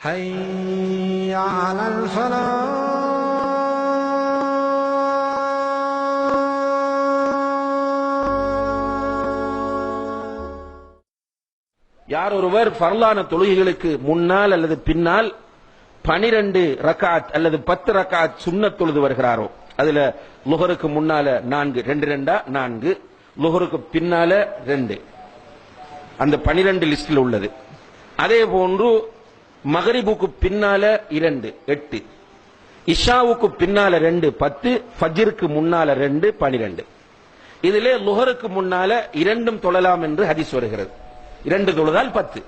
حي على الفلاح யார் ஒருவர் ஃபர்லான தொழுகைகளுக்கு முன்னால் அல்லது பின்னால் பனிரெண்டு ரக்காத் அல்லது பத்து ரக்காத் சுன்னத் தொழுது வருகிறாரோ அதுல லுஹருக்கு முன்னால நான்கு ரெண்டு ரெண்டா நான்கு லுஹருக்கு பின்னால ரெண்டு அந்த பனிரெண்டு லிஸ்டில் உள்ளது அதே போன்று மகரிபுக்கு பின்னால இரண்டு எட்டு. இஷாவுக்கு பின்னால ரெண்டு பத்து. ஃபஜிற்கு முன்னால ரெண்டு பனிரெண்டு. இதிலே லுஹருக்கு முன்னால இரண்டும் தொழலாம் என்று ஹதீஸ் வருகிறது. இரண்டு தொழுதால் பத்து.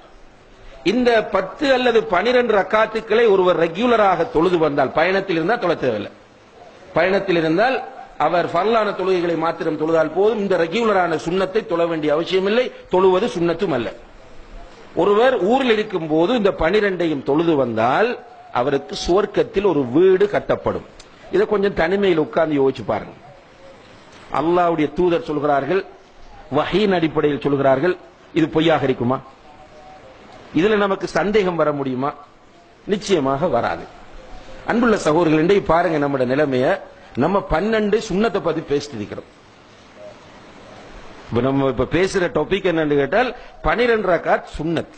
இந்த பத்து அல்லது பனிரெண்டு ரக்காத்துக்களை ஒருவர் ரெகுலராக தொழுது வந்தால் பயணத்தில் இருந்தால் தொழ தேவையில்லை. பயணத்தில் இருந்தால் அவர் ஃபர்லான தொழுகைகளை மாத்திரம் தொழுதால் போதும். இந்த ரெகுலரான சுண்ணத்தை தொழ வேண்டிய அவசியமில்லை. தொழுவது சுண்ணத்தும் அல்ல. ஒருவர் ஊரில் இருக்கும் போது இந்த பனிரெண்டையும் தொழுது வந்தால் அவருக்கு சுவர்க்கத்தில் ஒரு வீடு கட்டப்படும். இதை கொஞ்சம் தனிமையில் உட்கார்ந்து யோசிச்சு பாருங்க. அல்லாவுடைய தூதர் சொல்கிறார்கள் வகையின் அடிப்படையில் சொல்கிறார்கள் இது பொய்யாக இருக்குமா? இதுல நமக்கு சந்தேகம் வர முடியுமா? நிச்சயமாக வராது. அன்புள்ள சகோதரர்கள் பாருங்க நம்மட நிலைமைய. நம்ம பன்னெண்டு சுண்ணத்தை பத்தி பேசிட்டு இருக்கிறோம். இப்போ நம்ம இப்போ பேசுகிற டாபிக் என்னன்னு கேட்டால் பனிரெண்டு ரக்காத் சுண்ணத்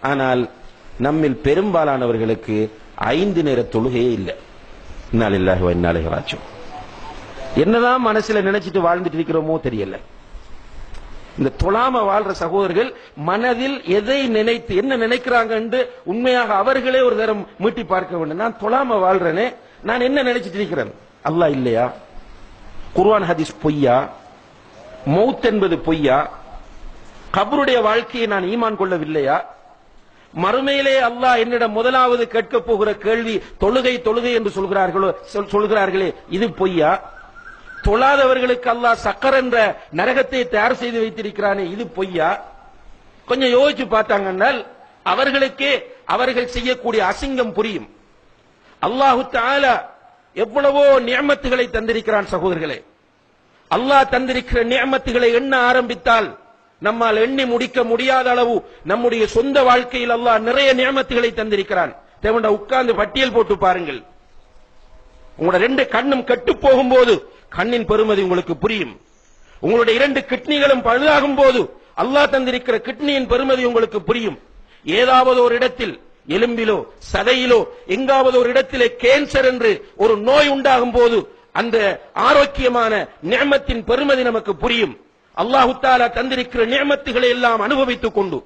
ஆனால் நம்மில் பெரும்பாலானவர்களுக்கு ஐந்து நேர தொழுகையே இல்லை. இன்னாலில்லாஹி வ என்னதான் மனசுல நினைச்சிட்டு வாழ்ந்துட்டு இருக்கிறோமோ தெரியல. இந்த தொழாம வாழ்ற சகோதரர்கள் மனதில் எதை நினைத்து என்ன நினைக்கிறாங்க உண்மையாக அவர்களே ஒரு தரம் மீட்டி பார்க்க வேண்டும். நான் தொழாம வாழ்றேனே நான் என்ன நினைச்சிட்டு இருக்கிறேன்? அல்லாஹ் இல்லையா? குர்வான் ஹதீஸ் பொய்யா? மௌத் என்பது பொய்யா? கபருடைய வாழ்க்கையை நான் ஈமான் கொள்ளவில்லையா? மறுமையிலே அல்லாஹ் என்னிடம் முதலாவது கேட்க போகிற கேள்வி தொழுகை தொழுகை என்று சொல்கிறார்களோ சொல்- சொல்கிறார்களே இது பொய்யா? தொழாதவர்களுக்கு அல்லாஹ் சக்கர் என்ற நரகத்தை தயார் செய்து வைத்திருக்கிறானே இது பொய்யா? கொஞ்சம் யோசிச்சு பார்த்தாங்கன்னால் அவர்களுக்கே அவர்கள் செய்யக்கூடிய அசிங்கம் புரியும். அல்லாஹு தாலா எவ்வளவோ நியமத்துகளை தந்திருக்கிறான் சகோதரர்களே. அல்லாஹ் தந்திருக்கிற நியமத்துகளை எண்ண ஆரம்பித்தால் நம்மால் எண்ணி முடிக்க முடியாத அளவு நம்முடைய சொந்த வாழ்க்கையில் அல்லாஹ் நிறைய நியமத்துகளை தந்திருக்கிறான். தேவண்ட உட்கார்ந்து பட்டியல் போட்டு பாருங்கள். உங்களோட ரெண்டு கண்ணும் கெட்டு போகும்போது கண்ணின் பெருமதி உங்களுக்கு புரியும். உங்களுடைய இரண்டு கிட்னிகளும் பழுதாகும் போது அல்லாஹ் தந்திருக்கிற கிட்னியின் பெருமதி உங்களுக்கு புரியும். ஏதாவது ஒரு இடத்தில் எலும்பிலோ சதையிலோ எங்காவது ஒரு இடத்திலே கேன்சர் என்று ஒரு நோய் உண்டாகும் போது அந்த ஆரோக்கியமான நேமத்தின் பெருமதி நமக்கு புரியும். அல்லாஹு தாலா தந்திருக்கிற நேமத்துகளை எல்லாம் அனுபவித்துக் கொண்டு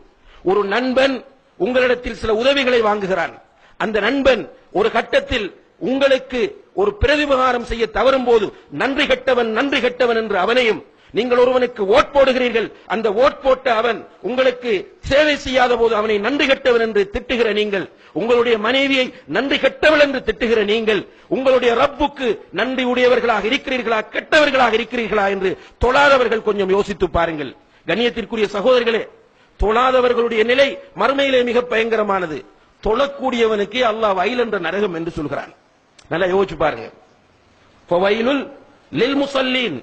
ஒரு நண்பன் உங்களிடத்தில் சில உதவிகளை வாங்குகிறான். அந்த நண்பன் ஒரு கட்டத்தில் உங்களுக்கு ஒரு பிரதிபகாரம் செய்ய தவறும் போது நன்றி கெட்டவன் நன்றி கெட்டவன் என்று அவனையும் நீங்கள் ஒருவனுக்கு ஓட் போடுகிறீர்கள் அந்த ஓட் போட்ட அவன் உங்களுக்கு சேவை செய்யாத போது அவனை நன்றி கெட்டவன் என்று திட்டுகிற நீங்கள் உங்களுடைய மனைவியை நன்றி கெட்டவள் என்று திட்டுகிற நீங்கள் உங்களுடைய ரப்புக்கு நன்றி உடையவர்களாக இருக்கிறீர்களா கெட்டவர்களாக இருக்கிறீர்களா என்று தொழாதவர்கள் கொஞ்சம் யோசித்து பாருங்கள். கண்ணியத்திற்குரிய சகோதரர்களே தொழாதவர்களுடைய நிலை மறுமையிலே மிக பயங்கரமானது. தொழக்கூடியவனுக்கு அல்லாஹ் வயல் என்ற நரகம் என்று சொல்கிறான். நல்லா யோசிச்சு பாருங்க. லில் முசல்லீன்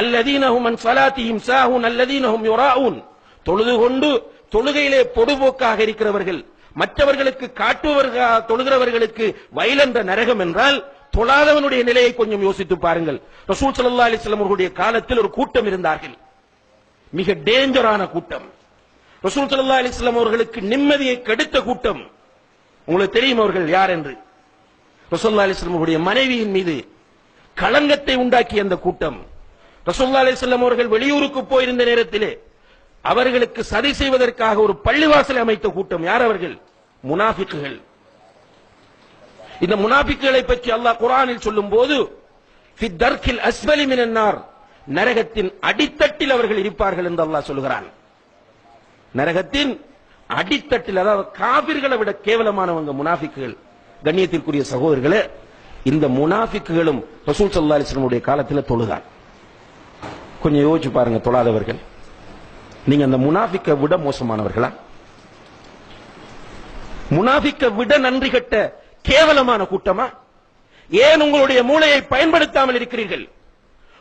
அல்லதீனஹும் அன் சலாத்தியும் சாஹூன் அல்லதீனஹும் யுராவுன் தொழுது கொண்டு தொழுகையிலே பொடுபோக்காக இருக்கிறவர்கள் மற்றவர்களுக்கு காட்டுவர்கள் தொழுகிறவர்களுக்கு வயலன்ற நரகம் என்றால் தொழாதவனுடைய நிலையை கொஞ்சம் யோசித்து பாருங்கள். ரசூல் சல்லா அலைஹி அவர்களுடைய காலத்தில் ஒரு கூட்டம் இருந்தார்கள். மிக டேஞ்சரான கூட்டம். ரசூல் சல்லா அலைஹி அவர்களுக்கு நிம்மதியை கெடுத்த கூட்டம். உங்களுக்கு தெரியும் அவர்கள் யார் என்று. ரசூல்லா அலிஸ்லாம் அவருடைய மனைவியின் மீது களங்கத்தை உண்டாக்கிய அந்த கூட்டம். ரசூல்லா அலிஸ்லாம் அவர்கள் வெளியூருக்கு போயிருந்த நேரத்திலே அவர்களுக்கு சதி செய்வதற்காக ஒரு பள்ளிவாசலை அமைத்த கூட்டம். யார் அவர்கள்? முனாபிக்குகள் இந்த முனாபிக்குகளை பற்றி அல்லாஹ் குரானில் சொல்லும் போது அஸ்வலி மினன்னார் நரகத்தின் அடித்தட்டில் அவர்கள் இருப்பார்கள் என்று அல்லாஹ் சொல்கிறான். நரகத்தின் அடித்தட்டில் அதாவது காவிர்களை விட கேவலமானவங்க முனாஃபிக்குகள். கண்ணியத்திற்குரிய சகோதரர்களே இந்த முனாஃபிக்குகளும் ரசூல் சல்லா அலிஸ்லமுடைய காலத்தில் தொழுதான். கொஞ்சம் யோசிச்சு பாருங்க தொழாதவர்கள். நீங்க அந்த முனாஃபிக்க விட மோசமானவர்களா? முனாஃபிக்க விட நன்றி கட்ட கேவலமான கூட்டமா? ஏன் உங்களுடைய மூளையை பயன்படுத்தாமல் இருக்கிறீர்கள்?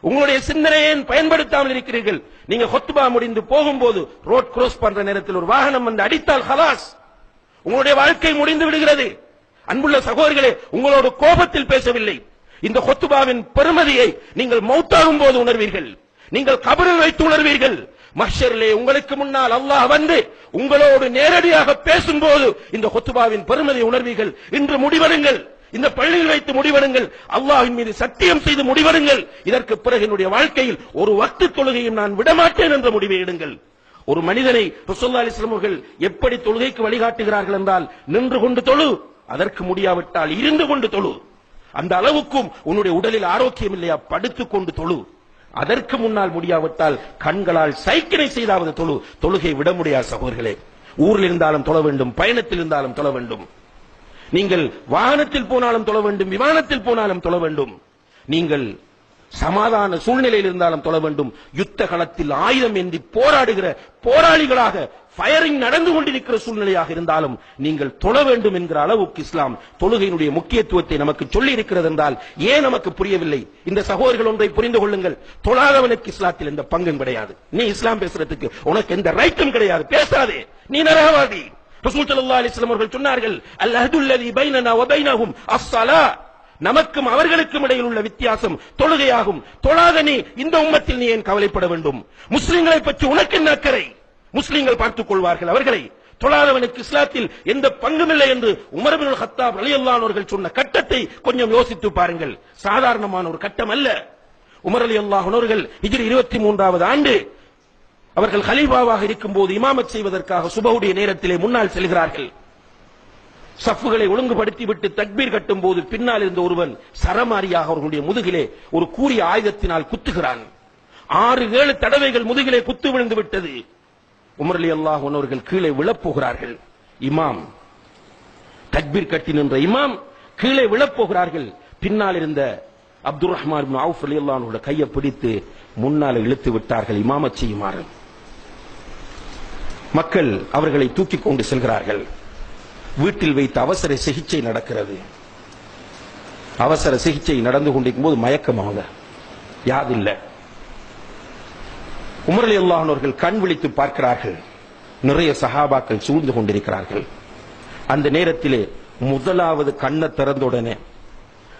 உங்களுடைய சிந்தனையை பயன்படுத்தாமல் இருக்கிறீர்கள்? நீங்க ஹொத்துபா முடிந்து போகும்போது ரோட் கிராஸ் பண்ற நேரத்தில் ஒரு வாகனம் வந்து அடித்தால் ஹலாஸ். உங்களுடைய வாழ்க்கை முடிந்து விடுகிறது. அன்புள்ள சகோதரர்களே உங்களோட கோபத்தில் பேசவில்லை. இந்த கொத்துபாவின் பெருமதியை நீங்கள் மௌத்தாகும் போது உணர்வீர்கள். நீங்கள் கபரில் வைத்து உணர்வீர்கள். மஷரிலே உங்களுக்கு முன்னால் அல்லாஹ் வந்து உங்களோடு நேரடியாக பேசும்போது இந்த கொத்துபாவின் பெருமதி உணர்வீர்கள். இன்று முடிவெடுங்கள். இந்த பள்ளியில் வைத்து முடிவெடுங்கள். அல்லாஹின் மீது சத்தியம் செய்து முடிவெடுங்கள். இதற்கு பிறகு என்னுடைய வாழ்க்கையில் ஒரு வக்து தொழுகையும் நான் விடமாட்டேன் என்ற முடிவை எடுங்கள். ஒரு மனிதனை ருசல்லா அலிஸ்லாம் எப்படி தொழுகைக்கு வழிகாட்டுகிறார்கள் என்றால் நின்று கொண்டு தொழு. அதற்கு முடியாவிட்டால் இருந்து கொண்டு தொழு. அந்த அளவுக்கும் உன்னுடைய உடலில் ஆரோக்கியம் இல்லையா? படுத்துக்கொண்டு தொழு. அதற்கு முன்னால் முடியாவிட்டால் கண்களால் சைக்கிளை செய்தாவது தொழு தொழுகை விட முடியாது சகோதரர்களே. ஊரில் இருந்தாலும் தொழ வேண்டும் பயணத்தில் இருந்தாலும் தொழ வேண்டும். நீங்கள் வாகனத்தில் போனாலும் தொழ வேண்டும் விமானத்தில் போனாலும் தொழ வேண்டும். நீங்கள் சமாதான சூழ்நிலையில் இருந்தாலும் தொழ வேண்டும். யுத்த களத்தில் ஆயுதம் ஏந்தி போராடுகிற போராளிகளாக ஃபயரிங் நடந்து கொண்டிருக்கிற சூழ்நிலையாக இருந்தாலும் நீங்கள் தொழ வேண்டும் என்கிற அளவுக்கு இஸ்லாம் தொழுகையினுடைய முக்கியத்துவத்தை நமக்கு சொல்லி இருக்கிறது என்றால் ஏன் நமக்கு புரியவில்லை? இந்த சகோதரர்கள் ஒன்றை புரிந்து கொள்ளுங்கள். தொழாதவனுக்கு இஸ்லாத்தில் எந்த பங்கும் கிடையாது. நீ இஸ்லாம் பேசுறதுக்கு உனக்கு எந்த ரைட்டும் கிடையாது. பேசாதே. நீ நரகவாதி. ரசூல் ஸல்லல்லாஹு அலைஹி அவர்கள் சொன்னார்கள் அல் அஹதுல்லதி பைனனா வ அஸ்ஸலா நமக்கும் அவர்களுக்கும் இடையில் உள்ள வித்தியாசம் தொழுகையாகும். தொழாத நீ இந்த உம்மத்தில் நீ ஏன் கவலைப்பட வேண்டும்? முஸ்லிம்களை பற்றி உனக்கு என்ன அக்கறை? முஸ்லிம்கள் பார்த்துக் கொள்வார்கள். அவர்களை தொழாதவனுக்கு இஸ்லாத்தில் எந்த பங்கும் இல்லை என்று உமரபின் ஹத்தாப் ரலியல்லாஹு சொன்ன கட்டத்தை கொஞ்சம் யோசித்து பாருங்கள். சாதாரணமான ஒரு கட்டம் அல்ல. உமர் அலி அல்லாஹனோர்கள் இதில் இருபத்தி மூன்றாவது ஆண்டு அவர்கள் ஹலீஃபாவாக இருக்கும்போது இமாமத் செய்வதற்காக சுபவுடைய நேரத்திலே முன்னால் செல்கிறார்கள். சஃப்புகளை ஒழுங்குபடுத்திவிட்டு தக்பீர் கட்டும் போது பின்னால் இருந்த ஒருவன் சரமாரியாக அவர்களுடைய முதுகிலே ஒரு கூறிய ஆயுதத்தினால் குத்துகிறான். ஆறு ஏழு தடவைகள் முதுகிலே குத்து விழுந்து விட்டது. உமர்லி அல்லாஹ் அவர்கள் கீழே விழப்போகிறார்கள். இமாம். தக்பீர் கட்டி நின்ற இமாம் கீழே விழப்போகிறார்கள். பின்னால் இருந்த Abdul Rahman Awf Ali Allah கையை பிடித்து முன்னால் இழுத்து விட்டார்கள். இமாமத் செய்யுமாறு. மக்கள் அவர்களை தூக்கிக் கொண்டு செல்கிறார்கள். வீட்டில் வைத்து அவசர சிகிச்சை நடக்கிறது. அவசர சிகிச்சை நடந்து கொண்டிருக்கும் போது மயக்கமாக. யாதில்லை. யாதில்ல உமரலி அல்லாஹர்கள் கண் விழித்து பார்க்கிறார்கள். நிறைய சகாபாக்கள் சூழ்ந்து கொண்டிருக்கிறார்கள். அந்த நேரத்திலே முதலாவது கண்ணை திறந்த உடனே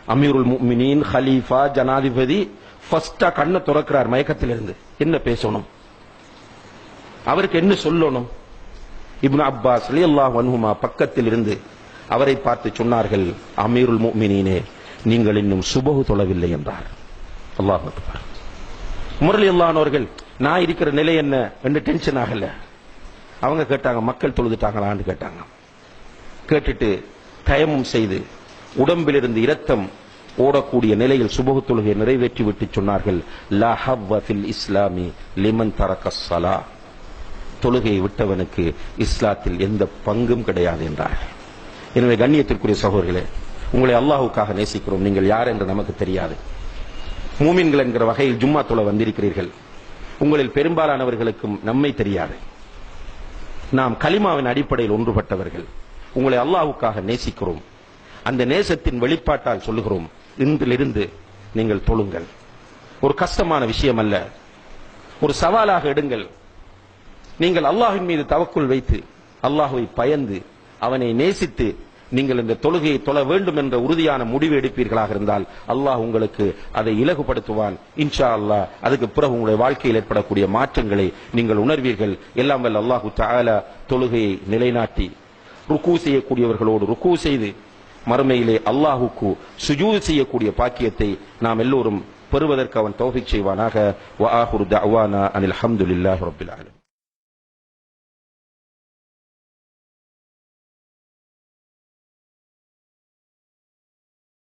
அமீருல் முக்மினின் ஹலீஃபா ஜனாதிபதி ஃபர்ஸ்டா கண்ணை திறக்கிறார் மயக்கத்திலிருந்து. என்ன பேசணும்? அவருக்கு என்ன சொல்லணும்? இப்னு அப்பாஸ் அல்லாஹ் வன்முமா பக்கத்தில் இருந்து அவரை பார்த்து சொன்னார்கள் அமீருல் முஃமினீனே நீங்கள் இன்னும் சுபகு தொழவில்லை என்றார். அல்லாஹ் முரளி அல்லானவர்கள் நான் இருக்கிற நிலை என்ன? என்று டென்ஷன் ஆகல. அவங்க கேட்டாங்க மக்கள் தொழுதுட்டாங்களான்னு கேட்டாங்க. கேட்டுட்டு தயமும் செய்து உடம்பிலிருந்து இரத்தம் ஓடக்கூடிய நிலையில் சுபகு தொழுகை நிறைவேற்றி விட்டு சொன்னார்கள் லா இஸ்லாமி லிமன் தரக்கசலா தொழுகையை விட்டவனுக்கு இஸ்லாத்தில் எந்த பங்கும் கிடையாது என்றார்கள். எனவே கண்ணியத்திற்குரிய சகோதரர்களே உங்களை அல்லாஹுக்காக நேசிக்கிறோம். நீங்கள் யார் என்று நமக்கு தெரியாது. மூமின்கள் என்கிற வகையில் ஜும்மா தொழ வந்திருக்கிறீர்கள். உங்களில் பெரும்பாலானவர்களுக்கும் நம்மை தெரியாது. நாம் கலிமாவின் அடிப்படையில் ஒன்றுபட்டவர்கள். உங்களை அல்லாஹுக்காக நேசிக்கிறோம். அந்த நேசத்தின் வெளிப்பாட்டால் சொல்லுகிறோம் இன்றிலிருந்து நீங்கள் தொழுங்கள். ஒரு கஷ்டமான விஷயம் அல்ல ஒரு சவாலாக எடுங்கள். நீங்கள் அல்லாஹின் மீது தவக்குள் வைத்து அல்லாஹுவை பயந்து அவனை நேசித்து நீங்கள் இந்த தொழுகையை தொழ வேண்டும் என்ற உறுதியான முடிவு எடுப்பீர்களாக இருந்தால் அல்லாஹ் உங்களுக்கு அதை இலகுபடுத்துவான். இன்ஷா அல்லாஹ் அதுக்கு பிறகு உங்களுடைய வாழ்க்கையில் ஏற்படக்கூடிய மாற்றங்களை நீங்கள் உணர்வீர்கள். எல்லாம் வல்ல அல்லாஹு தாலா தொழுகையை நிலைநாட்டி ருக்கு செய்யக்கூடியவர்களோடு ருக்கு செய்து மறுமையிலே அல்லாஹுக்கு சுஜூது செய்யக்கூடிய பாக்கியத்தை நாம் எல்லோரும் பெறுவதற்கு அவன் தௌஃபிக் செய்வானாக. வ ஆஹிரு தஅவானா அனில் அஹமதுல்லாஹ் ரப்பில்